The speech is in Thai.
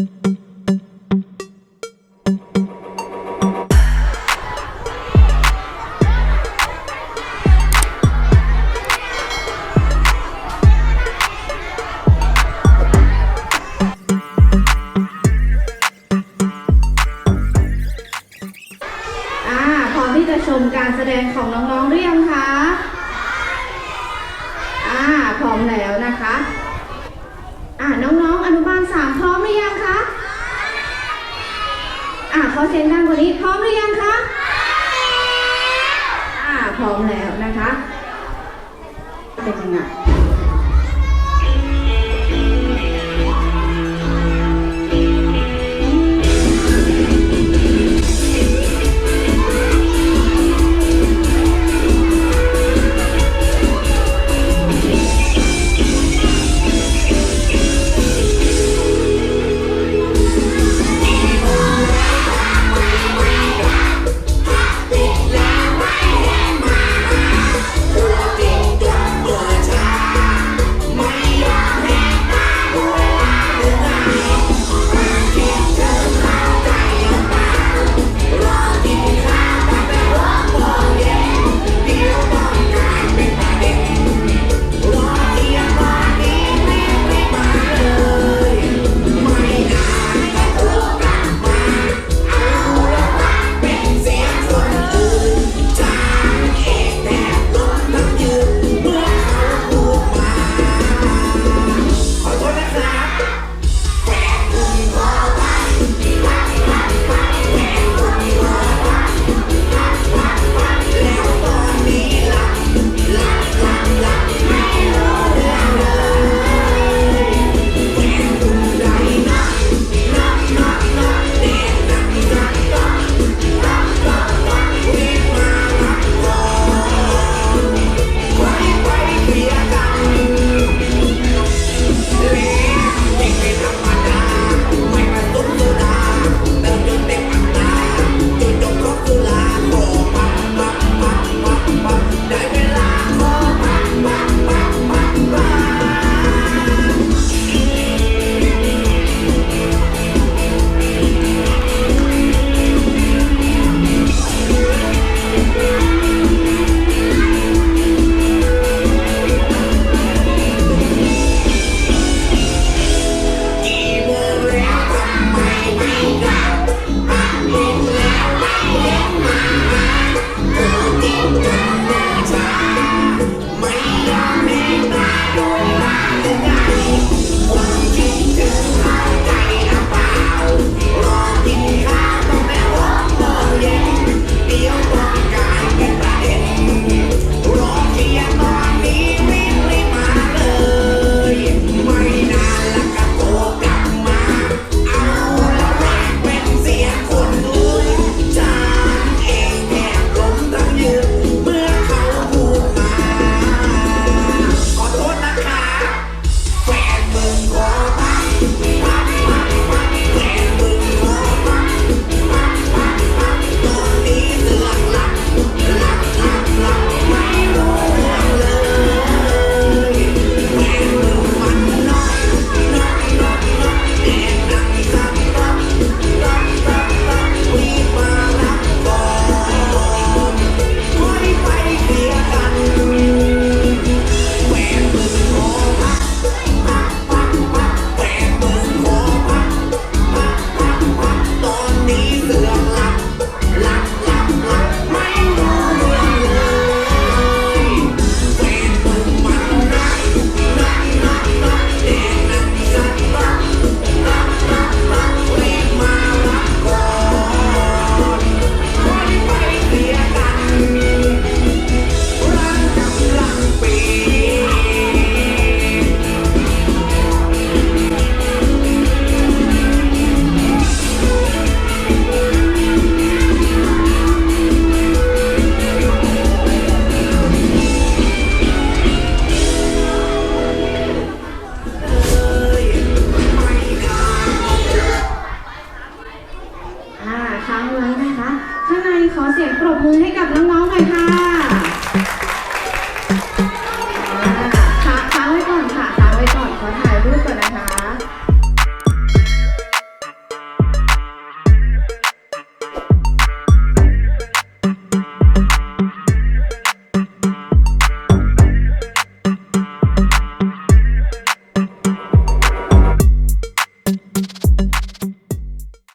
อ่าพร้อมที่จะชมการแสดงของน้องๆหรือยังคะอ่าพร้อมแล้วนะคะ อ่าน้องๆ อนุบาลสามพร้อมหรือยังคะ อ่าขอเสียงดังกว่านี้พร้อมหรือยังคะอ่าพร้อมแล้วนะคะ เป็นยังไง กว่าไป ค้างไว้นะคะ ข้างในขอเสียงปรบมือให้กับน้องๆหน่อยค่ะอ่าค้างไว้ก่อนค่ะค้างไว้ก่อนขอถ่ายรูปก่อนนะคะ